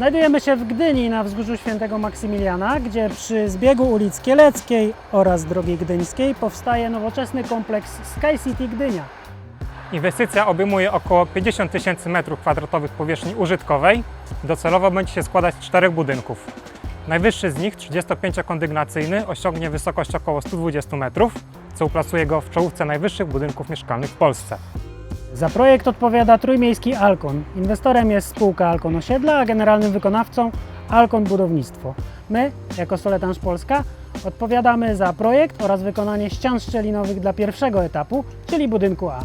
Znajdujemy się w Gdyni na wzgórzu Świętego Maksymiliana, gdzie przy zbiegu ulic Kieleckiej oraz Drogi Gdyńskiej powstaje nowoczesny kompleks Sky City Gdynia. Inwestycja obejmuje około 50 tysięcy metrów kwadratowych powierzchni użytkowej. Docelowo będzie się składać z czterech budynków. Najwyższy z nich, 35-kondygnacyjny, osiągnie wysokość około 120 metrów, co uplasuje go w czołówce najwyższych budynków mieszkalnych w Polsce. Za projekt odpowiada trójmiejski Alkon. Inwestorem jest spółka Alkon Osiedla, a generalnym wykonawcą Alkon Budownictwo. My, jako Soletanż Polska, odpowiadamy za projekt oraz wykonanie ścian szczelinowych dla pierwszego etapu, czyli budynku A.